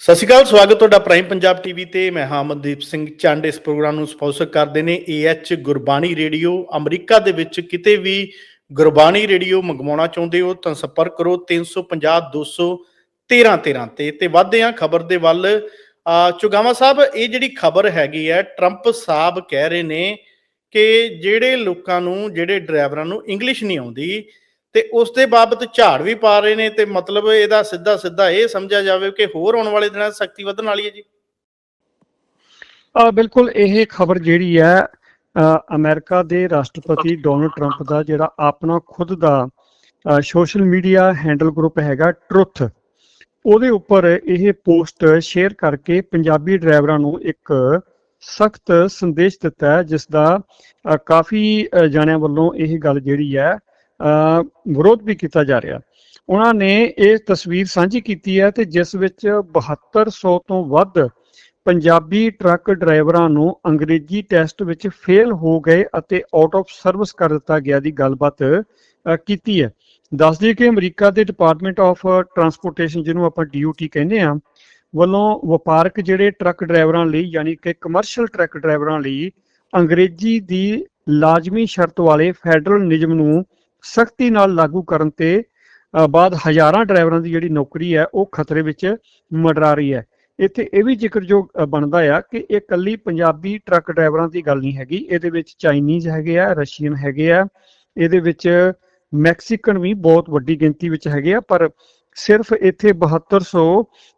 ਸਤਿ ਸ਼੍ਰੀ ਅਕਾਲ, ਸਵਾਗਤ ਤੁਹਾਡਾ ਪ੍ਰਾਈਮ ਪੰਜਾਬ ਟੀਵੀ ਤੇ। ਮੈਂ ਹਾਂ ਅਮਨਦੀਪ ਸਿੰਘ ਚੰਡ। ਇਸ ਪ੍ਰੋਗਰਾਮ ਨੂੰ ਸਪਾਂਸਰ ਕਰਦੇ ਨੇ ਏਐਚ ਗੁਰਬਾਣੀ ਰੇਡੀਓ। ਅਮਰੀਕਾ ਦੇ ਵਿੱਚ ਕਿਤੇ ਵੀ ਗੁਰਬਾਣੀ ਰੇਡੀਓ ਮੰਗਵਾਉਣਾ ਚਾਹੁੰਦੇ ਹੋ ਤਾਂ ਸੰਪਰਕ ਕਰੋ 350 200 13 13 ਤੇ। ਤੇ ਵਧਦੇ ਹਾਂ ਖਬਰ ਦੇ ਵੱਲ। ਅਹ ਚੁਗਾਵਾ ਸਾਹਿਬ, ਇਹ ਜਿਹੜੀ ਖਬਰ ਹੈਗੀ ਹੈ ਟਰੰਪ ਸਾਹਿਬ ਕਹਿ ਰਹੇ ਨੇ ਕਿ ਜਿਹੜੇ ਲੋਕਾਂ ਨੂੰ, ਜਿਹੜੇ ਡਰਾਈਵਰਾਂ ਨੂੰ ਇੰਗਲਿਸ਼ ਨਹੀਂ ਆਉਂਦੀ ਤੇ ਉਸ ਦੇ ਬਾਬਤ ਝਾੜ ਵੀ ਪਾ ਰਹੇ ਨੇ ਤੇ ਮਤਲਬ ਇਹਦਾ ਸਿੱਧਾ ਸਿੱਧਾ ਇਹ ਸਮਝਿਆ ਜਾਵੇ ਕਿ ਹੋਰ ਆਉਣ ਵਾਲੇ ਦਿਨਾਂ 'ਚ ਵਧਣ ਵਾਲੀ ਹੈ ਜੀ। ਆ ਬਿਲਕੁਲ ਇਹ ਖਬਰ ਜਿਹੜੀ ਹੈ ਅ, ਅਮਰੀਕਾ ਦੇ ਰਾਸ਼ਟਰਪਤੀ ਡੋਨਲਡ ਟਰੰਪ ਦਾ ਜਿਹੜਾ ਆਪਣਾ ਖੁਦ ਦਾ ਸੋਸ਼ਲ ਮੀਡੀਆ ਹੈਂਡਲ ਗਰੁੱਪ ਹੈਗਾ ਟਰੁੱਥ ਉਹਦੇ ਉੱਪਰ ਇਹ ਪੋਸਟ ਸ਼ੇਅਰ ਕਰਕੇ ਪੰਜਾਬੀ ਡਰਾਈਵਰਾਂ ਨੂੰ ਇੱਕ ਸਖਤ ਸੰਦੇਸ਼ ਦਿੱਤਾ ਹੈ ਜਿਸ ਦਾ ਕਾਫੀ ਅ, ਜਾਣਿਆਂ ਵੱਲੋਂ ਇਹ ਗੱਲ ਜਿਹੜੀ ਹੈ ਵਿਰੋਧ ਵੀ ਕੀਤਾ ਜਾ ਰਿਹਾ। ਉਹਨਾਂ ਨੇ ਇਹ ਤਸਵੀਰ ਸਾਂਝੀ ਕੀਤੀ ਹੈ ਤੇ ਜਿਸ ਵਿੱਚ 7200 ਤੋਂ ਵੱਧ ਪੰਜਾਬੀ ਟਰੱਕ ਡਰਾਈਵਰਾਂ ਨੂੰ ਅੰਗਰੇਜ਼ੀ ਟੈਸਟ ਵਿੱਚ ਫੇਲ ਹੋ ਗਏ ਅਤੇ ਆਊਟ ਆਫ ਸਰਵਿਸ ਕਰ ਦਿੱਤਾ ਗਿਆ ਦੀ ਗੱਲਬਾਤ ਕੀਤੀ ਹੈ। ਦੱਸ ਦਈਏ ਕਿ ਅਮਰੀਕਾ ਦੇ ਡਿਪਾਰਟਮੈਂਟ ਆਫ ਟਰਾਂਸਪੋਰਟੇਸ਼ਨ ਜਿਹਨੂੰ ਆਪਾਂ DOT ਕਹਿੰਦੇ ਆ ਵੱਲੋਂ ਵਪਾਰਕ ਜਿਹੜੇ ਟਰੱਕ ਡਰਾਈਵਰਾਂ ਲਈ ਯਾਨੀ ਕਿ ਕਮਰਸ਼ੀਅਲ ਟਰੱਕ ਡਰਾਈਵਰਾਂ ਲਈ ਅੰਗਰੇਜ਼ੀ ਦੀ ਲਾਜ਼ਮੀ ਸ਼ਰਤ ਵਾਲੇ ਫੈਡਰਲ ਨਿਯਮ ਨੂੰ ਸਖਤੀ ਨਾਲ ਲਾਗੂ ਕਰਨ ਤੇ ਬਾਅਦ ਹਜ਼ਾਰਾਂ ਡਰਾਈਵਰਾਂ ਦੀ ਜਿਹੜੀ ਨੌਕਰੀ ਹੈ ਉਹ ਖਤਰੇ ਵਿੱਚ ਮਡਰਾ ਰਹੀ ਹੈ। ਇੱਥੇ ਇਹ ਵੀ ਜ਼ਿਕਰਯੋਗ ਬਣਦਾ ਆ ਕਿ ਇਹ ਕੱਲੀ ਪੰਜਾਬੀ ਟਰੱਕ ਡਰਾਈਵਰਾਂ ਦੀ ਗੱਲ ਨਹੀਂ ਹੈਗੀ। ਇਹਦੇ ਵਿੱਚ ਚਾਈਨੀਜ਼ ਹੈਗੇ ਆ ਰਸ਼ੀਅਨ ਹੈਗੇ ਆ। ਇਹਦੇ ਵਿੱਚ ਮੈਕਸੀਕਨ ਵੀ ਬਹੁਤ ਵੱਡੀ ਗਿਣਤੀ ਵਿੱਚ ਹੈਗੇ ਆ ਪਰ ਸਿਰਫ ਇੱਥੇ 7200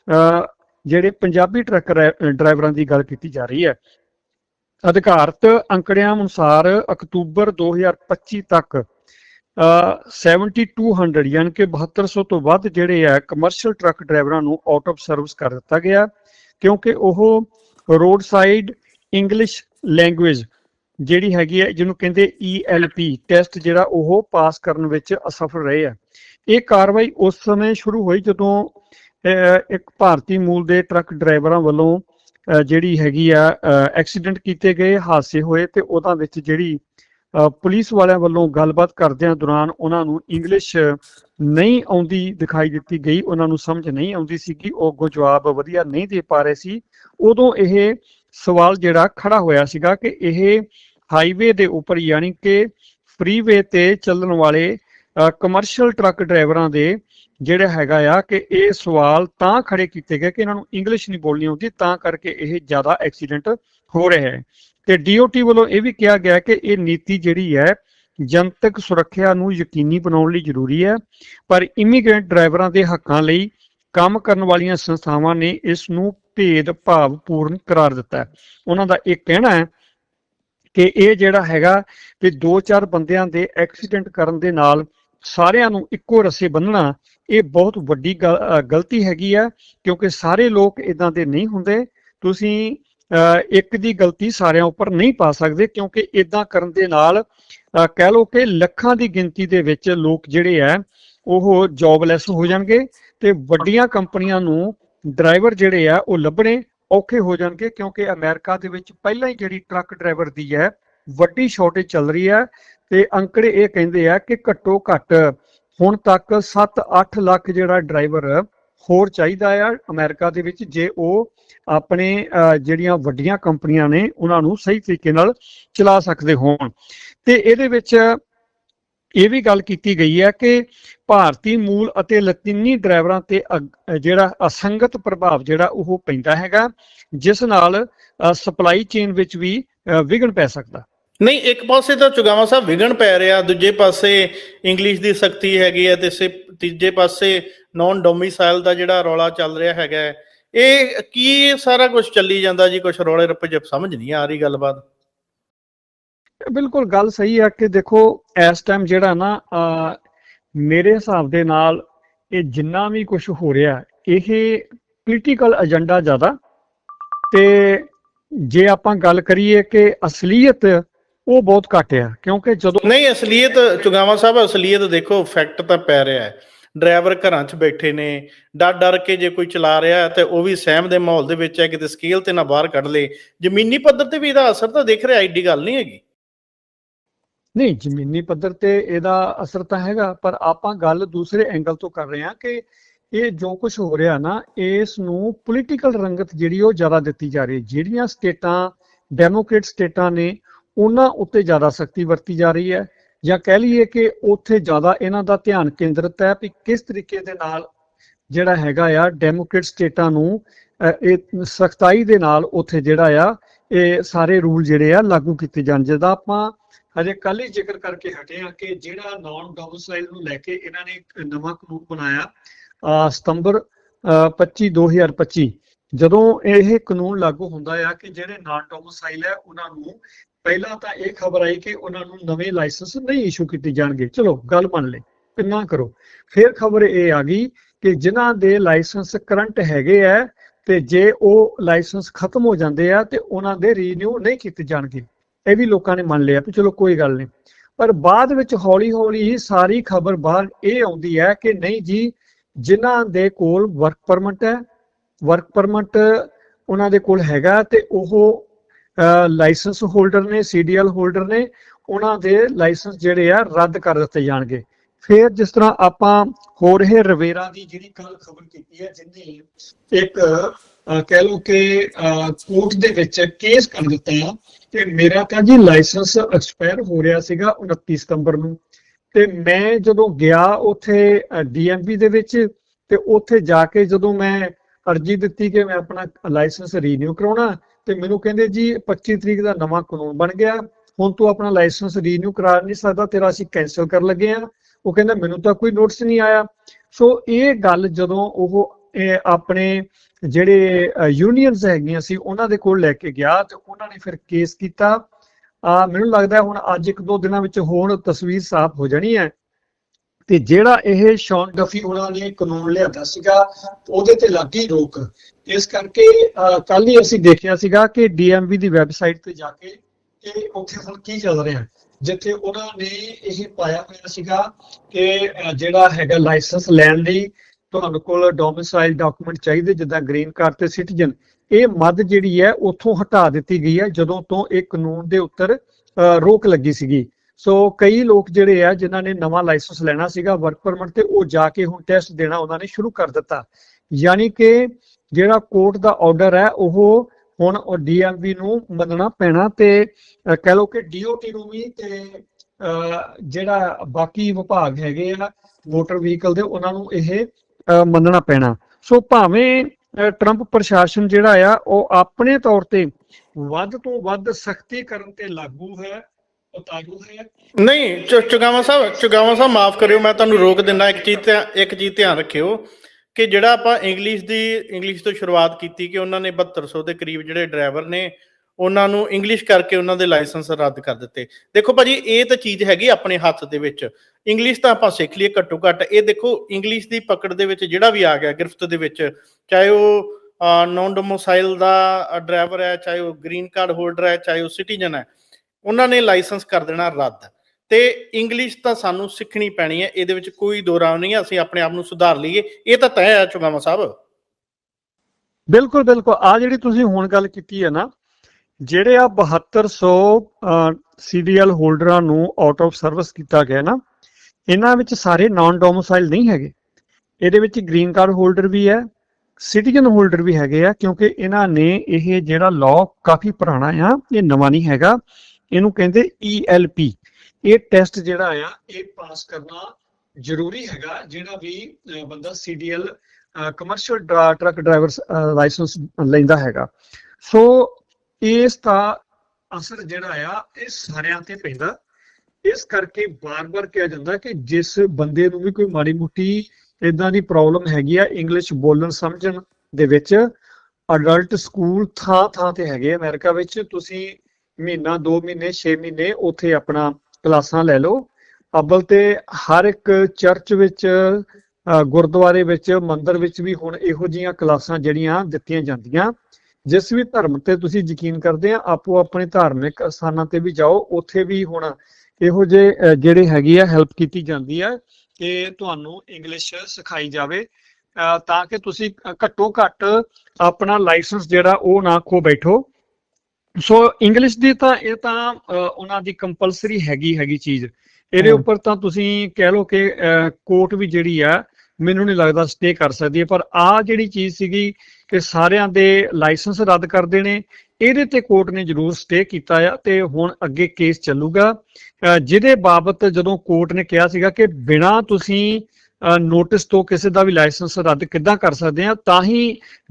ਅ, ਜਿਹੜੇ ਪੰਜਾਬੀ ਟਰੱਕ ਡਰਾਈਵਰਾਂ ਦੀ ਗੱਲ ਕੀਤੀ ਜਾ ਰਹੀ ਹੈ। ਅਧਿਕਾਰਤ ਅੰਕੜਿਆਂ ਅਨੁਸਾਰ ਅਕਤੂਬਰ 2025 ਤੱਕ 7200 ਯਾਨੀ ਕਿ 7200 ਤੋਂ ਵੱਧ ਜਿਹੜੇ ਆ ਕਮਰਸ਼ੀਅਲ ਟਰੱਕ ਡਰਾਈਵਰਾਂ ਨੂੰ ਆਊਟ ਆਫ ਸਰਵਿਸ ਕਰ ਦਿੱਤਾ ਗਿਆ ਕਿਉਂਕਿ ਉਹ ਰੋਡ ਸਾਈਡ ਇੰਗਲਿਸ਼ ਲੈਂਗੁਏਜ ਜਿਹੜੀ ਹੈਗੀ ਹੈ ਜਿਹਨੂੰ ਕਹਿੰਦੇ ELP ਟੈਸਟ ਜਿਹੜਾ ਉਹ ਪਾਸ ਕਰਨ ਵਿੱਚ ਅਸਫਲ ਰਹੇ ਆ। ਇਹ ਕਾਰਵਾਈ ਉਸ ਸਮੇਂ ਸ਼ੁਰੂ ਹੋਈ ਜਦੋਂ ਅ, ਇੱਕ ਭਾਰਤੀ ਮੂਲ ਦੇ ਟਰੱਕ ਡਰਾਈਵਰਾਂ ਵੱਲੋਂ ਜਿਹੜੀ ਹੈਗੀ ਆ ਐਕਸੀਡੈਂਟ ਕੀਤੇ ਗਏ ਹਾਦਸੇ ਹੋਏ ਤੇ ਉਹਦਾ ਵਿੱਚ ਜਿਹੜੀ ਪੁਲਿਸ ਵਾਲਿਆਂ ਵੱਲੋਂ ਗੱਲਬਾਤ ਕਰਦਿਆਂ ਦੌਰਾਨ ਉਹਨਾਂ ਨੂੰ ਇੰਗਲਿਸ਼ ਨਹੀਂ ਆਉਂਦੀ ਦਿਖਾਈ ਦਿੱਤੀ ਗਈ, ਉਹਨਾਂ ਨੂੰ ਸਮਝ ਨਹੀਂ ਆਉਂਦੀ ਸੀ ਕਿ ਉਹ ਅੱਗੋਂ ਜਵਾਬ ਵਧੀਆ ਨਹੀਂ ਦੇ ਪਾ ਰਹੇ ਸੀ। ਉਦੋਂ ਇਹ ਸਵਾਲ ਜਿਹੜਾ ਖੜਾ ਹੋਇਆ ਸੀਗਾ ਕਿ ਇਹ ਹਾਈਵੇ ਦੇ ਉੱਪਰ ਯਾਨੀ ਕਿ ਫਰੀਵੇ ਤੇ ਚੱਲਣ ਵਾਲੇ ਕਮਰਸ਼ੀਅਲ ਟਰੱਕ ਡਰਾਈਵਰਾਂ ਦੇ ਜਿਹੜਾ ਹੈਗਾ ਆ ਕਿ ਇਹ ਸਵਾਲ ਤਾਂ ਖੜੇ ਕੀਤੇ ਗਏ ਕਿ ਇਹਨਾਂ ਨੂੰ ਇੰਗਲਿਸ਼ ਨਹੀਂ ਬੋਲਣੀ ਆਉਂਦੀ, ਤਾਂ ਕਰਕੇ ਇਹ ਜ਼ਿਆਦਾ ਐਕਸੀਡੈਂਟ ਹੋ ਰਿਹਾ ਹੈ। ਤੇ DOT ਵੱਲੋਂ ਇਹ ਵੀ ਕਿਹਾ ਗਿਆ ਕਿ ਇਹ ਨੀਤੀ ਜਿਹੜੀ ਹੈ, ਜਨਤਕ ਸੁਰੱਖਿਆ ਨੂੰ ਯਕੀਨੀ ਬਣਾਉਣ ਲਈ ਜ਼ਰੂਰੀ ਹੈ। ਪਰ ਇਮੀਗ੍ਰੈਂਟ ਡਰਾਈਵਰਾਂ ਦੇ ਹੱਕਾਂ ਲਈ ਕੰਮ ਕਰਨ ਵਾਲੀਆਂ ਸੰਸਥਾਵਾਂ ਨੇ ਇਸ ਨੂੰ ਭੇਦ ਭਾਵਪੂਰਨ ਕਰਾਰ ਦਿੱਤਾ ਹੈ। ਉਹਨਾਂ ਦਾ ਇਹ ਕਹਿਣਾ ਹੈ ਕਿ ਇਹ ਜਿਹੜਾ ਹੈਗਾ ਵੀ ਦੋ ਚਾਰ ਬੰਦਿਆਂ ਦੇ ਐਕਸੀਡੈਂਟ ਕਰਨ ਦੇ ਨਾਲ ਸਾਰਿਆਂ ਨੂੰ ਇੱਕੋ ਰਸੇ ਬੰਨਣਾ, ਇਹ ਬਹੁਤ ਵੱਡੀ ਗਲਤੀ ਹੈਗੀ ਆ ਕਿਉਂਕਿ ਸਾਰੇ ਲੋਕ ਇਦਾਂ ਦੇ ਨਹੀਂ ਹੁੰਦੇ। ਤੁਸੀਂ ਇੱਕ ਦੀ ਗਲਤੀ ਸਾਰਿਆਂ ਉੱਪਰ ਨਹੀਂ ਪਾ ਸਕਦੇ ਕਿਉਂਕਿ ਇਦਾਂ ਕਰਨ ਦੇ ਨਾਲ ਕਹਿ ਲਓ ਕਿ ਲੱਖਾਂ ਦੀ ਗਿਣਤੀ ਦੇ ਵਿੱਚ ਲੋਕ ਜਿਹੜੇ ਆ ਉਹ ਜੌਬਲੈਸ ਹੋ ਜਾਣਗੇ ਤੇ ਵੱਡੀਆਂ ਕੰਪਨੀਆਂ ਨੂੰ ਡਰਾਈਵਰ ਜਿਹੜੇ ਆ ਉਹ ਲੱਭਣੇ ਔਖੇ ਹੋ ਜਾਣਗੇ ਕਿਉਂਕਿ ਅਮਰੀਕਾ ਦੇ ਵਿੱਚ ਪਹਿਲਾਂ ਹੀ ਜਿਹੜੀ ਟਰੱਕ ਡਰਾਈਵਰ ਦੀ ਹੈ ਵੱਡੀ ਸ਼ਾਰਟੇਜ ਚੱਲ ਰਹੀ ਹੈ ਤੇ ਅੰਕੜੇ ਇਹ ਕਹਿੰਦੇ ਆ ਕਿ ਘੱਟੋ ਘੱਟ ਹੁਣ ਤੱਕ 7-8 ਲੱਖ ਜਿਹੜਾ ਡਰਾਈਵਰ ਹੋਰ ਚਾਹੀਦਾ ਆ ਅਮਰੀਕਾ ਦੇ ਵਿੱਚ ਜੇ ਉਹ ਆਪਣੇ ਜਿਹੜੀਆਂ ਵੱਡੀਆਂ ਕੰਪਨੀਆਂ ਨੇ ਉਹਨਾਂ ਨੂੰ ਸਹੀ ਤਰੀਕੇ ਨਾਲ ਚਲਾ ਸਕਦੇ ਹੋਣ। ਤੇ ਇਹਦੇ ਵਿੱਚ ਇਹ ਵੀ ਗੱਲ ਕੀਤੀ ਗਈ ਹੈ ਕਿ ਭਾਰਤੀ ਮੂਲ ਅਤੇ ਲਤੀਨੀ ਡਰਾਈਵਰਾਂ ਤੇ ਜਿਹੜਾ ਅਸੰਗਤ ਪ੍ਰਭਾਵ ਜਿਹੜਾ ਉਹ ਪੈਂਦਾ ਹੈਗਾ ਜਿਸ ਨਾਲ ਸਪਲਾਈ ਚੇਨ ਵਿੱਚ ਵੀ ਅ, ਵਿਘਨ ਪੈ ਸਕਦਾ। ਨਹੀਂ ਇੱਕ ਪਾਸੇ ਤਾਂ ਚੁਗਾਵਾ ਸਾਹਿਬ ਵਿਗਣ ਪੈ ਰਿਹਾ ਦੂਜੇ ਪਾਸੇ ਇੰਗਲਿਸ਼ ਦੀ ਸਖਤੀ ਹੈਗੀ ਹੈ ਤੇ ਸੇ ਤੀਜੇ ਪਾਸੇ ਨਾਨ ਡੋਮਿਸਾਈਲ ਦਾ ਜਿਹੜਾ ਰੌਲਾ ਚੱਲ ਰਿਹਾ ਹੈਗਾ। ਇਹ ਕੀ ਸਾਰਾ ਕੁਝ ਚੱਲੀ ਜਾਂਦਾ ਜੀ? ਕੁਝ ਰੌਲੇ ਰੱਪੇ ਚ ਸਮਝ ਨਹੀਂ ਆ ਰਹੀ ਗੱਲਬਾਤ। ਬਿਲਕੁਲ ਗੱਲ ਸਹੀ ਹੈ ਕਿ ਦੇਖੋ ਇਸ ਟਾਈਮ ਜਿਹੜਾ ਨਾ ਮੇਰੇ ਹਿਸਾਬ ਦੇ ਨਾਲ ਇਹ ਜਿੰਨਾ ਵੀ ਕੁਝ ਹੋ ਰਿਹਾ ਇਹ ਪੋਲੀਟੀਕਲ ਏਜੰਡਾ ਜ਼ਿਆਦਾ। ਤੇ ਜੇ ਆਪਾਂ ਗੱਲ ਕਰੀਏ ਕਿ ਅਸਲੀਅਤ ਉਹ ਬਹੁਤ ਘੱਟ ਆ ਕਿਉਂਕਿ ਜਦੋਂ ਨਹੀਂ ਅਸਲੀਅਤ ਚੁਗਾਵਾ ਸਾਹਿਬ ਅਸਲੀਅਤ ਦੇਖੋ ਫੈਕਟ ਤਾਂ ਪੈ ਰਿਹਾ ਹੈ। ਡਰਾਈਵਰ ਘਰਾਂ 'ਚ ਬੈਠੇ ਨੇ। ਡਰ ਡਰ ਕੇ ਜੇ ਕੋਈ ਚਲਾ ਰਿਹਾ ਹੈ ਤੇ ਉਹ ਵੀ ਸਹਿਮ ਦੇ ਮਾਹੌਲ ਦੇ ਵਿੱਚ ਹੈ, ਕਿਤੇ ਸਕੇਲ ਤੇ ਨਾ ਬਾਹਰ ਕੱਢ ਲੇ। ਜ਼ਮੀਨੀ ਪੱਧਰ ਤੇ ਵੀ ਇਹਦਾ ਅਸਰ ਤਾਂ ਦਿਖ ਰਿਹਾ ਐਡੀ ਗੱਲ ਨਹੀਂ ਹੈਗੀ। ਨਹੀਂ, ਜ਼ਮੀਨੀ ਪੱਧਰ ਤੇ ਇਹਦਾ ਅਸਰ ਤਾਂ ਹੈਗਾ, ਪਰ ਆਪਾਂ ਗੱਲ ਦੂਸਰੇ ਐਂਗਲ ਤੋਂ ਕਰ ਰਹੇ ਹਾਂ ਕਿ ਇਹ ਜੋ ਕੁਝ ਹੋ ਰਿਹਾ ਨਾ, ਇਸ ਨੂੰ ਪੋਲੀਟੀਕਲ ਰੰਗਤ ਜਿਹੜੀ ਉਹ ਜ਼ਿਆਦਾ ਦਿੱਤੀ ਜਾ ਰਹੀ ਹੈ। ਜਿਹੜੀਆਂ ਸਟੇਟਾਂ ਡੈਮੋਕ੍ਰੇਟ ਸਟੇਟਾਂ ਨੇ, ਉਹਨਾਂ ਉੱਤੇ ਜ਼ਿਆਦਾ ਸਖਤੀ ਵਰਤੀ ਜਾ ਰਹੀ ਹੈ। ਜਾਂ ਕਹਿ ਲਈਏ ਕਿ ਉੱਥੇ ਜ਼ਿਆਦਾ ਇਹਨਾਂ ਦਾ ਧਿਆਨ ਕੇਂਦਰਿਤ ਹੈ ਕਿ ਕਿਸ ਤਰੀਕੇ ਦੇ ਨਾਲ ਜਿਹੜਾ ਹੈਗਾ ਆ ਡੈਮੋਕ੍ਰੇਟ ਸਟੇਟਾਂ ਨੂੰ ਇਹ ਸਖਤਾਈ ਦੇ ਨਾਲ ਉੱਥੇ ਜਿਹੜਾ ਆ ਇਹ ਸਾਰੇ ਰੂਲ ਜਿਹੜੇ ਆ ਲਾਗੂ ਕੀਤੇ ਜਾਣ। ਜਿਹਦਾ ਆਪਾਂ ਹਜੇ ਕੱਲ ਹੀ ਜ਼ਿਕਰ ਕਰਕੇ ਹਟੇ ਆ ਕਿ ਜਿਹੜਾ ਨਾਨ ਡੋਮਿਸਾਈਲ ਨੂੰ ਲੈ ਕੇ ਇਹਨਾਂ ਨੇ ਇੱਕ ਨਵਾਂ ਕਾਨੂੰਨ ਬਣਾਇਆ ਅਹ, ਸਤੰਬਰ ਅਹ, 25 2025 ਜਦੋਂ ਇਹ ਕਾਨੂੰਨ ਲਾਗੂ ਹੁੰਦਾ ਆ ਕਿ ਜਿਹੜੇ ਨਾਨ ਡੋਮਿਸਾਈਲ ਹੈ ਉਹਨਾਂ ਨੂੰ ਪਹਿਲਾਂ ਤਾਂ ਇਹ ਖਬਰ ਆਈ ਕਿ ਉਹਨਾਂ ਨੂੰ ਨਵੇਂ ਲਾਇਸੈਂਸ ਨਹੀਂ ਇਸ਼ੂ ਕੀਤੇ ਜਾਣਗੇ। ਚਲੋ, ਗੱਲ ਮੰਨ ਲਈ, ਕਿੰਨਾ ਕਰੋ। ਫਿਰ ਖਬਰ ਇਹ ਆ ਗਈ ਕਿ ਜਿਨ੍ਹਾਂ ਦੇ ਲਾਇਸੈਂਸ ਕਰੰਟ ਹੈਗੇ ਆ ਤੇ ਜੇ ਉਹ ਲਾਇਸੈਂਸ ਖਤਮ ਹੋ ਜਾਂਦੇ ਆ ਤੇ ਉਹਨਾਂ ਦੇ ਰੀਨਿਊ ਨਹੀਂ ਕੀਤੇ ਜਾਣਗੇ। ਇਹ ਵੀ ਲੋਕਾਂ ਨੇ ਮੰਨ ਲਿਆ ਵੀ ਚਲੋ ਕੋਈ ਗੱਲ ਨਹੀਂ। ਪਰ ਬਾਅਦ ਵਿੱਚ ਹੌਲੀ ਹੌਲੀ ਸਾਰੀ ਖਬਰ ਬਾਹਰ ਇਹ ਆਉਂਦੀ ਹੈ ਕਿ ਨਹੀਂ ਜੀ, ਜਿਨ੍ਹਾਂ ਦੇ ਕੋਲ ਵਰਕ ਪਰਮਿਟ ਹੈ ਵਰਕ ਪਰਮਿਟ ਉਹਨਾਂ ਦੇ ਕੋਲ ਹੈਗਾ ਤੇ ਉਹ ਲਾਇਸੈਂਸ ਹੋਲਡਰ ਨੇ ਸੀਡੀਐਲ ਹੋਲਡਰ ਨੇ, ਉਹਨਾਂ ਦੇ ਲਾਇਸੈਂਸ ਜਿਹੜੇ ਆ ਰੱਦ ਕਰ ਦਿੱਤੇ ਜਾਣਗੇ। ਫਿਰ ਜਿਸ ਤਰ੍ਹਾਂ ਆਪਾਂ ਹੋ ਰਹੇ ਰਵੇਰਾ ਦੀ ਜਿਹੜੀ ਕੱਲ ਖਬਰ ਕੀਤੀ ਹੈ, ਜਿੰਨੇ ਇੱਕ ਕਹਿ ਲਓ ਕਿ ਕੋਰਟ ਦੇ ਵਿੱਚ ਕੇਸ ਕਰ ਦਿੱਤਾ ਕਿ ਮੇਰਾ ਤਾਂ ਜੀ ਲਾਇਸੈਂਸ ਐਕਸਪਾਇਰ ਹੋ ਰਿਹਾ ਸੀਗਾ 29 ਸਤੰਬਰ ਨੂੰ। ਤੇ ਮੈਂ ਜਦੋਂ ਗਿਆ ਉੱਥੇ ਡੀਐਮਪੀ ਦੇ ਵਿੱਚ, ਤੇ ਉੱਥੇ ਜਾ ਕੇ ਜਦੋਂ ਮੈਂ ਅਰਜੀ ਦਿੱਤੀ ਕਿ ਮੈਂ ਆਪਣਾ ਲਾਇਸੈਂਸ ਰੀਨਿਊ ਕਰਾਉਣਾ ਤੇ ਮੈਨੂੰ ਕਹਿੰਦੇ ਜੀ 25 ਤਰੀਕ ਦਾ ਨਵਾਂ ਕਾਨੂੰਨ ਬਣ ਗਿਆ। ਹੁਣ ਤੂੰ ਆਪਣਾ ਲਾਇਸੈਂਸ ਰੀਨਿਊ ਕਰਾ ਨਹੀਂ ਸਕਦਾ, ਤੇਰਾ ਅਸੀਂ ਕੈਨਸਲ ਕਰਨ ਲੱਗੇ ਆ। ਉਹ ਕਹਿੰਦਾ ਮੈਨੂੰ ਤਾਂ ਕੋਈ ਨੋਟਿਸ ਨਹੀਂ ਆਇਆ। ਸੋ ਇਹ ਗੱਲ ਜਦੋਂ ਉਹ ਆਪਣੇ ਜਿਹੜੇ ਯੂਨੀਅਨਸ ਹੈਗੀਆਂ ਸੀ, ਉਹਨਾਂ ਦੇ ਕੋਲ ਲੈ ਕੇ ਗਿਆ ਤੇ ਉਹਨਾਂ ਨੇ ਫਿਰ ਕੇਸ ਕੀਤਾ। ਆ, ਮੈਨੂੰ ਲੱਗਦਾ ਹੁਣ ਅੱਜ ਇੱਕ ਦੋ ਦਿਨਾਂ ਵਿੱਚ ਹੁਣ ਤਸਵੀਰ ਸਾਫ਼ ਹੋ ਜਾਣੀ ਹੈ। ਤੇ ਜਿਹੜਾ ਇਹ ਸ਼ੌਨ ਡਫੀ ਉਹਨਾਂ ਨੇ ਕਾਨੂੰਨ ਲਿਆਂਦਾ ਸੀਗਾ, ਉਹਦੇ ਤੇ ਲੱਗੀ ਰੋਕ। ਇਸ ਕਰਕੇ ਕੱਲ ਹੀ ਅਸੀਂ ਦੇਖਿਆ ਸੀਗਾ ਕਿ ਡੀਐਮਵੀ ਦੀ ਵੈਬਸਾਈਟ ਤੇ ਜਾ ਕੇ ਕਿ ਉੱਥੇ ਹੁਣ ਕੀ ਚੱਲ ਰਿਹਾ। ਜਿੱਥੇ ਉਹਨਾਂ ਨੇ ਇਹ ਪਾਇਆ ਹੋਇਆ ਸੀਗਾ ਕਿ ਜਿਹੜਾ ਹੈਗਾ ਲਾਇਸੈਂਸ ਲੈਣ ਲਈ ਤੁਹਾਨੂੰ ਕੋਲ ਡੋਮਿਸਾਈਲ ਡਾਕੂਮੈਂਟ ਚਾਹੀਦੇ, ਜਿੱਦਾਂ ਗ੍ਰੀਨ ਕਾਰਡ ਤੇ ਸਿਟੀਜ਼ਨ ਇਹ ਮੱਦ ਜਿਹੜੀ ਹੈ, ਉੱਥੋਂ ਹਟਾ ਦਿੱਤੀ ਗਈ ਹੈ, ਜਦੋਂ ਤੋਂ ਇਹ ਕਾਨੂੰਨ ਦੇ ਉੱਤਰ ਰੋਕ ਲੱਗੀ ਸੀਗੀ। ਸੋ ਕਈ ਲੋਕ ਜਿਹੜੇ ਆ, ਜਿਨ੍ਹਾਂ ਨੇ ਨਵਾਂ ਲਾਇਸੈਂਸ ਲੈਣਾ ਸੀਗਾ ਵਰਕ ਪਰਮਿਟ ਤੇ, ਉਹ ਜਾ ਕੇ ਹੁਣ ਟੈਸਟ ਦੇਣਾ ਉਹਨਾਂ ਨੇ ਸ਼ੁਰੂ ਕਰ ਦਿੱਤਾ। ਯਾਨੀ ਕਿ ਜਿਹੜਾ ਕੋਰਟ ਦਾ ਆਰਡਰ ਹੈ, ਉਹ ਹੁਣ ਉਹ ਡੀਐਮਵੀ ਨੂੰ ਮੰਨਣਾ ਪੈਣਾ ਤੇ ਕਹਿ ਲਓ ਕਿ ਡੀਓਟੀ ਨੂੰ ਵੀ ਤੇ ਜਿਹੜਾ ਬਾਕੀ ਵਿਭਾਗ ਹੈਗੇ ਆ ਮੋਟਰ ਵਹੀਕਲ ਦੇ, ਉਹਨਾਂ ਨੂੰ ਇਹ ਮੰਨਣਾ ਪੈਣਾ। ਸੋ ਭਾਵੇਂ ਟਰੰਪ ਪ੍ਰਸ਼ਾਸਨ ਜਿਹੜਾ ਆ, ਉਹ ਆਪਣੇ ਤੌਰ ਤੇ ਵੱਧ ਤੋਂ ਵੱਧ ਸਖਤੀ ਕਰਨ ਤੇ ਲਾਗੂ ਹੈ ਉਤਾਰੂ ਹੈ ਨਹੀਂ, ਚ- ਚੁਗਾਵਾ ਸਾਹਿਬ ਚੁਗਾਵਾ ਸਾਹਿਬ ਮਾਫ ਕਰਿਓ, ਮੈਂ ਤੁਹਾਨੂੰ ਰੋਕ ਦਿੰਦਾ, ਇੱਕ ਚੀਜ਼ ਤੇ ਇੱਕ ਚੀਜ਼ ਧਿਆਨ ਰੱਖਿਓ ਕਿ ਜਿਹੜਾ ਆਪਾਂ ਇੰਗਲਿਸ਼ ਦੀ, ਇੰਗਲਿਸ਼ ਤੋਂ ਸ਼ੁਰੂਆਤ ਕੀਤੀ ਕਿ ਉਹਨਾਂ ਨੇ 7200 ਦੇ ਕਰੀਬ ਜਿਹੜੇ ਡਰਾਈਵਰ ਨੇ, ਉਹਨਾਂ ਨੂੰ ਇੰਗਲਿਸ਼ ਕਰਕੇ ਉਹਨਾਂ ਦੇ ਲਾਇਸੈਂਸ ਰੱਦ ਕਰ ਦਿੱਤੇ। ਦੇਖੋ ਭਾਜੀ, ਇਹ ਤਾਂ ਚੀਜ਼ ਹੈਗੀ ਆਪਣੇ ਹੱਥ ਦੇ ਵਿੱਚ। ਇੰਗਲਿਸ਼ ਤਾਂ ਆਪਾਂ ਸਿੱਖ ਲਈਏ ਘੱਟੋ ਘੱਟ। ਇਹ ਦੇਖੋ, ਇੰਗਲਿਸ਼ ਦੀ ਪਕੜ ਦੇ ਵਿੱਚ ਜਿਹੜਾ ਵੀ ਆ ਗਿਆ, ਗ੍ਰਿਫ਼ਤ ਦੇ ਵਿੱਚ, ਚਾਹੇ ਉਹ ਨੌਨ ਡੋਮੋਸਾਈਲ ਦਾ ਡਰਾਈਵਰ ਹੈ, ਚਾਹੇ ਉਹ ਗ੍ਰੀਨ ਕਾਰਡ ਹੋਲਡਰ ਹੈ, ਚਾਹੇ ਉਹ ਸਿਟੀਜ਼ਨ ਹੈ। ਉਹਨਾਂ ਨੇ ਲਾਇਸੈਂਸ ਕਰ ਦੇਣਾ ਰੱਦ। ਤੇ ਇੰਗਲਿਸ਼ ਤਾਂ ਸਾਨੂੰ ਸਿੱਖਣੀ ਪੈਣੀ ਹੈ, ਇਹਦੇ ਵਿੱਚ ਕੋਈ ਦੋ ਰਾਹ ਨਹੀਂ ਅਸੀਂ ਆਪਣੇ ਆਪ ਨੂੰ ਸੁਧਾਰ ਲਈਏ। ਇਹ ਤਾਂ ਤੈਅ ਹੈ ਚੁਗਾਵਾ ਸਾਹਿਬ। ਬਿਲਕੁਲ ਬਿਲਕੁਲ। ਆ ਜਿਹੜੀ ਤੁਸੀਂ ਹੁਣ ਗੱਲ ਕੀਤੀ ਹੈ ਨਾ, ਜਿਹੜੇ ਆ 7200 ਸੀਡੀਐਲ ਹੋਲਡਰਾਂ ਨੂੰ ਆਊਟ ਆਫ ਸਰਵਿਸ ਕੀਤਾ ਗਿਆ ਨਾ, ਇਹਨਾਂ ਵਿੱਚ ਸਾਰੇ ਨਾਨ ਡੋਮਿਸਾਈਲ ਨਹੀਂ ਹੈਗੇ। ਇਹਦੇ ਵਿੱਚ ਗ੍ਰੀਨ ਕਾਰਡ ਹੋਲਡਰ ਵੀ ਹੈ, ਸਿਟੀਜ਼ਨ ਹੋਲਡਰ ਵੀ ਹੈਗੇ ਆ, ਕਿਉਂਕਿ ਇਹਨਾਂ ਨੇ ਇਹ ਜਿਹੜਾ ਲਾਅ ਕਾਫੀ ਪੁਰਾਣਾ ਆ, ਇਹ ਨਵਾਂ ਨਹੀਂ ਹੈਗਾ। ਇਹਨੂੰ ਕਹਿੰਦੇ ELP ਇਹ ਟੈਸਟ ਜਿਹੜਾ ਆ, ਇਹ ਪਾਸ ਕਰਨਾ ਜ਼ਰੂਰੀ ਹੈਗਾ, ਜਿਹੜਾ ਵੀ ਬੰਦਾ CDL commercial truck driver license ਲੈਂਦਾ ਹੈਗਾ। ਸੋ ਇਸ ਦਾ ਅਸਰ ਜਿਹੜਾ ਆ, ਇਹ ਸਾਰਿਆਂ ਤੇ ਪੈਂਦਾ। ਇਸ ਕਰਕੇ ਬਾਰ-ਬਾਰ ਕਿਹਾ ਜਾਂਦਾ ਕਿ ਜਿਸ ਬੰਦੇ ਨੂੰ ਵੀ ਕੋਈ ਮਾੜੀ ਮੁੱਟੀ ਇਦਾਂ ਦੀ ਪ੍ਰੋਬਲਮ ਹੈਗੀ ਆ ਇੰਗਲਿਸ਼ ਬੋਲਣ ਸਮਝਣ ਦੇ ਵਿੱਚ ਅਡਲਟ ਸਕੂਲ ਥਾਂ ਥਾਂ ਤੇ ਹੈਗੇ ਆ। ਅਮਰੀਕਾ ਵਿੱਚ ਤੁਸੀਂ ਮਹੀਨਾ 2 ਮਹੀਨੇ 6 ਮਹੀਨੇ ਉੱਥੇ ਆਪਣਾ ਕਲਾਸਾਂ ਲੈ ਲਓ। ਅੱਬਲ ਤੇ ਹਰ ਇੱਕ ਚਰਚ ਵਿੱਚ ਗੁਰਦੁਆਰੇ ਵਿੱਚ, ਮੰਦਿਰ ਵਿੱਚ ਵੀ ਹੁਣ ਇਹੋ ਜੀਆਂ ਕਲਾਸਾਂ ਜਿਹੜੀਆਂ ਦਿੱਤੀਆਂ ਜਾਂਦੀਆਂ। ਜਿਸ ਵੀ ਧਰਮ ਤੇ ਤੁਸੀਂ ਯਕੀਨ ਕਰਦੇ ਆ, ਆਪੋ ਆਪਣੇ ਧਾਰਮਿਕ ਸਥਾਨਾਂ ਤੇ ਵੀ ਜਾਓ। ਉੱਥੇ ਵੀ ਹੁਣ ਇਹੋ ਜਿਹੇ ਜਿਹੜੇ ਹੈਗੇ ਆ ਹੈਲਪ ਕੀਤੀ ਜਾਂਦੀ ਆ ਕਿ ਤੁਹਾਨੂੰ ਇੰਗਲਿਸ਼ ਸਿਖਾਈ ਜਾਵੇ। ਤਾਂ ਕਿ ਤੁਸੀਂ ਘੱਟੋ ਘੱਟ ਆਪਣਾ ਲਾਇਸੈਂਸ ਜਿਹੜਾ ਉਹ ਨਾ ਖੋ ਬੈਠੋ। ਸੋ ਇੰਗਲਿਸ਼ ਦੀ ਤਾਂ ਇਹ ਤਾਂ ਉਹਨਾਂ ਦੀ ਕੰਪਲਸਰੀ ਹੈਗੀ ਹੈਗੀ ਚੀਜ਼। ਇਹਦੇ। ਉੱਪਰ ਤਾਂ ਤੁਸੀਂ ਕਹਿ ਲਓ ਕਿ ਕੋਰਟ ਵੀ ਜਿਹੜੀ ਆ ਮੈਨੂੰ ਨਹੀਂ ਲੱਗਦਾ ਸਟੇ ਕਰ ਸਕਦੀ ਹੈ। ਪਰ ਆ ਜਿਹੜੀ ਚੀਜ਼ ਸੀਗੀ ਕਿ ਸਾਰਿਆਂ ਦੇ ਲਾਇਸੈਂਸ ਰੱਦ ਕਰ ਦੇਣੇ ਇਹਦੇ ਤੇ ਕੋਰਟ ਨੇ ਜ਼ਰੂਰ ਸਟੇ ਕੀਤਾ ਆ ਤੇ ਹੁਣ ਅੱਗੇ ਕੇਸ ਚੱਲੂਗਾ। ਜਿਹਦੇ ਬਾਬਤ ਜਦੋਂ ਕੋਰਟ ਨੇ ਕਿਹਾ ਸੀਗਾ ਕਿ ਬਿਨਾਂ ਤੁਸੀਂ ਨੋਟਿਸ ਤੋਂ ਕਿਸੇ ਦਾ ਵੀ ਲਾਇਸੈਂਸ ਰੱਦ ਕਿੱਦਾਂ ਕਰ ਸਕਦੇ ਆ ਤਾਂ ਹੀ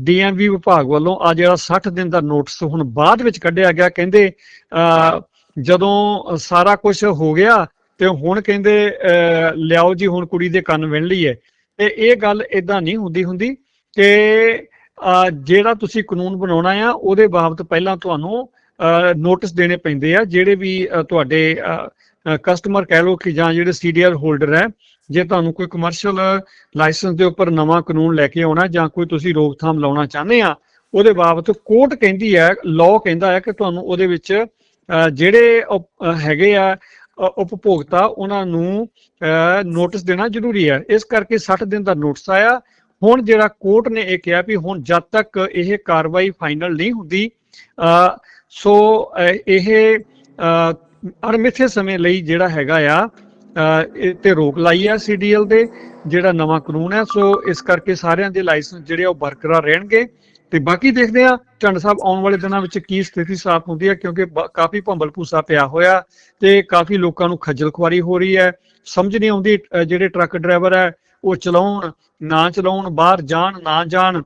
ਡੀਐਮਵੀ ਵਿਭਾਗ ਵੱਲੋਂ ਆ ਜਿਹੜਾ 60 ਦਿਨ ਦਾ ਨੋਟਿਸ ਹੁਣ ਬਾਅਦ ਵਿੱਚ ਕੱਢਿਆ ਗਿਆ। ਕਹਿੰਦੇ ਜਦੋਂ ਸਾਰਾ ਕੁਝ ਹੋ ਗਿਆ ਤੇ ਹੁਣ ਕਹਿੰਦੇ ਲਿਆਓ ਜੀ ਹੁਣ ਕੁੜੀ ਦੇ ਕੰਨ ਵਿਣ ਲਈਏ। ਤੇ ਇਹ ਗੱਲ ਇਦਾਂ ਨਹੀਂ ਹੁੰਦੀ ਹੁੰਦੀ ਕਿ ਅਹ, ਜਿਹੜਾ ਤੁਸੀਂ ਕਾਨੂੰਨ ਬਣਾਉਣਾ ਆ ਉਹਦੇ ਬਾਬਤ ਪਹਿਲਾਂ ਤੁਹਾਨੂੰ ਨੋਟਿਸ ਦੇਣੇ ਪੈਂਦੇ ਆ ਜਿਹੜੇ ਵੀ ਤੁਹਾਡੇ ਕਸਟਮਰ ਕਹਿ ਲਓ ਕਿ ਜਾਂ ਜਿਹੜੇ ਸੀਡੀਆਰ ਹੋਲਡਰ ਹੈ ਜੇ ਤੁਹਾਨੂੰ ਕੋਈ ਕਮਰਸ਼ੀਅਲ ਲਾਇਸੈਂਸ ਦੇ ਉੱਪਰ ਨਵਾਂ ਕਾਨੂੰਨ ਲੈ ਕੇ ਆਉਣਾ ਜਾਂ ਕੋਈ ਤੁਸੀਂ ਰੋਕਥਾਮ ਲਾਉਣਾ ਚਾਹੁੰਦੇ ਆ ਉਹਦੇ ਬਾਬਤ ਕੋਰਟ ਕਹਿੰਦੀ ਹੈ ਲਾਅ ਕਹਿੰਦਾ ਹੈ ਕਿ ਤੁਹਾਨੂੰ ਉਹਦੇ ਵਿੱਚ ਜਿਹੜੇ ਹੈਗੇ ਆ ਉਪਭੋਗਤਾ ਉਹਨਾਂ ਨੂੰ ਨੋਟਿਸ ਦੇਣਾ ਜ਼ਰੂਰੀ ਹੈ। ਇਸ ਕਰਕੇ 60 ਦਿਨ ਦਾ ਨੋਟਿਸ ਆਇਆ। ਹੁਣ ਜਿਹੜਾ ਕੋਰਟ ਨੇ ਇਹ ਕਿਹਾ ਵੀ ਹੁਣ ਜਦ ਤੱਕ ਇਹ ਕਾਰਵਾਈ ਫਾਈਨਲ ਨਹੀਂ ਹੁੰਦੀ ਅ, ਸੋ ਇਹ ਅਣਮਿੱਥੇ ਸਮੇਂ ਲਈ ਜਿਹੜਾ ਹੈਗਾ ਆ ਇਹ ਤੇ ਰੋਕ ਲਾਈ ਹੈ ਸੀਡੀਐਲ ਦੇ, ਜਿਹੜਾ ਨਵਾਂ ਕਾਨੂੰਨ ਹੈ ਸੋ ਇਸ ਕਰਕੇ ਸਾਰਿਆਂ ਦੇ ਲਾਇਸੈਂਸ ਜਿਹੜੇ ਉਹ ਬਰਕਰਾਰ ਰਹਿਣਗੇ। ਤੇ ਬਾਕੀ ਦੇਖਦੇ ਆ, ਝੰਡ ਸਾਹਿਬ ਆਉਣ ਵਾਲੇ ਦਿਨਾਂ ਵਿੱਚ ਕੀ ਸਥਿਤੀ ਸਾਫ਼ ਹੁੰਦੀ ਹੈ ਕਿਉਂਕਿ ਕਾਫੀ ਭੰਬਲ ਭੂਸਾ ਪਿਆ ਹੋਇਆ, ਤੇ ਕਾਫੀ ਲੋਕਾਂ ਨੂੰ ਖੱਜਲ ਖੁਆਰੀ ਹੋ ਰਹੀ ਹੈ। ਸਮਝ ਨਹੀਂ ਆਉਂਦੀ ਜਿਹੜੇ ਟਰੱਕ ਡਰਾਈਵਰ ਹੈ ਉਹ ਚਲਾਉਣ, ਨਾ ਚਲਾਉਣ, ਬਾਹਰ ਜਾਣ, ਨਾ ਜਾਣ।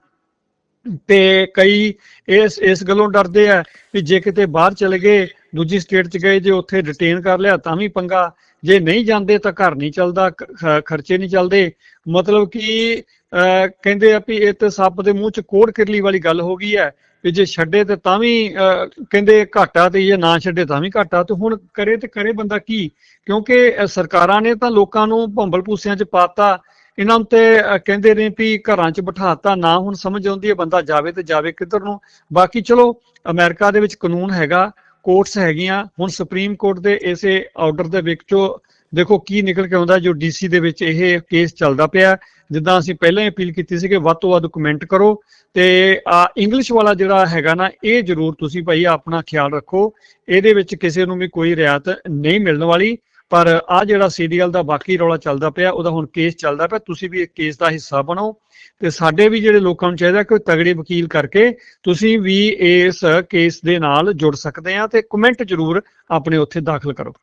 ਤੇ ਕਈ ਇਸ ਇਸ ਗੱਲੋਂ ਡਰਦੇ ਆ ਕਿ ਜੇ ਕਿਤੇ ਬਾਹਰ ਚਲੇ ਗਏ ਦੂਜੀ ਸਟੇਟ 'ਚ ਗਏ ਜੇ ਉੱਥੇ ਡਿਟੇਨ ਕਰ ਲਿਆ ਤਾਂ ਵੀ ਪੰਗਾ। ਜੇ ਨਹੀਂ ਜਾਂਦੇ ਤਾਂ ਘਰ ਨਹੀਂ ਚੱਲਦਾ ਖਰਚੇ ਨਹੀਂ ਚੱਲਦੇ। ਮਤਲਬ ਕਿ ਅਹ, ਕਹਿੰਦੇ ਆ ਵੀ ਇਹ ਤੇ ਸੱਪ ਦੇ ਮੂੰਹ 'ਚ ਕੋੜ ਕਿਰਲੀ ਵਾਲੀ ਗੱਲ ਹੋ ਗਈ ਹੈ ਵੀ ਜੇ ਛੱਡੇ ਤੇ ਤਾਂ ਵੀ ਕਹਿੰਦੇ ਘਾਟਾ ਤੇ ਜੇ ਨਾ ਛੱਡੇ ਤਾਂ ਵੀ ਘਾਟਾ। ਤੇ ਹੁਣ ਕਰੇ ਤੇ ਕਰੇ ਬੰਦਾ ਕੀ? ਕਿਉਂਕਿ ਸਰਕਾਰਾਂ ਨੇ ਤਾਂ ਲੋਕਾਂ ਨੂੰ ਭੰਬਲ ਭੂਸਿਆਂ 'ਚ ਪਾਤਾ। ਇਹਨਾਂ ਨੂੰ ਤੇ ਕਹਿੰਦੇ ਨੇ ਵੀ ਘਰਾਂ 'ਚ ਬਿਠਾਤਾ। ਨਾ ਹੁਣ ਸਮਝ ਆਉਂਦੀ ਹੈ ਬੰਦਾ ਜਾਵੇ ਤੇ ਜਾਵੇ ਕਿੱਧਰ ਨੂੰ। ਬਾਕੀ ਚਲੋ ਅਮਰੀਕਾ ਦੇ ਵਿੱਚ ਕਾਨੂੰਨ ਹੈਗਾ। ਕੋਰਟਸ ਹੈਗੀਆਂ, ਹੁਣ ਸੁਪਰੀਮ ਕੋਰਟ ਦੇ ਇਸੇ ਆਰਡਰ ਦੇ ਵਿੱਚੋਂ ਦੇਖੋ ਕੀ ਨਿਕਲ ਕੇ ਆਉਂਦਾ ਜੋ ਡੀਸੀ ਦੇ ਵਿੱਚ ਇਹ ਕੇਸ ਚੱਲਦਾ ਪਿਆ ਜਿੱਦਾਂ ਅਸੀਂ ਪਹਿਲਾਂ ਹੀ ਅਪੀਲ ਕੀਤੀ ਸੀ ਕਿ ਵੱਧ ਤੋਂ ਵੱਧ ਕਮੈਂਟ ਕਰੋ। ਤੇ ਆ ਇੰਗਲਿਸ਼ ਵਾਲਾ ਜਿਹੜਾ ਹੈਗਾ ਨਾ, ਇਹ ਜ਼ਰੂਰ ਤੁਸੀਂ ਭਾਈ ਆਪਣਾ ਖਿਆਲ ਰੱਖੋ। ਇਹਦੇ ਵਿੱਚ ਕਿਸੇ ਨੂੰ ਵੀ ਕੋਈ ਰਿਆਇਤ ਨਹੀਂ ਮਿਲਣ ਵਾਲੀ। ਪਰ ਆ ਜਿਹੜਾ ਸੀਰੀਅਲ ਦਾ ਬਾਕੀ ਰੌਲਾ ਚੱਲਦਾ ਪਿਆ, ਉਹਦਾ ਹੁਣ ਕੇਸ ਚੱਲਦਾ ਪਿਆ, ਤੁਸੀਂ ਵੀ ਇਸ ਕੇਸ ਦਾ ਹਿੱਸਾ ਬਣੋ ਤੇ ਸਾਡੇ ਵੀ ਜਿਹੜੇ ਲੋਕਾਂ ਨੂੰ ਚਾਹੀਦਾ ਕਿ ਤਗੜੇ ਵਕੀਲ ਕਰਕੇ ਤੁਸੀਂ ਵੀ ਇਸ ਕੇਸ ਦੇ ਨਾਲ ਜੁੜ ਸਕਦੇ ਆ ਤੇ ਕਮੈਂਟ ਜ਼ਰੂਰ ਆਪਣੇ ਉੱਥੇ ਦਾਖਲ ਕਰੋ।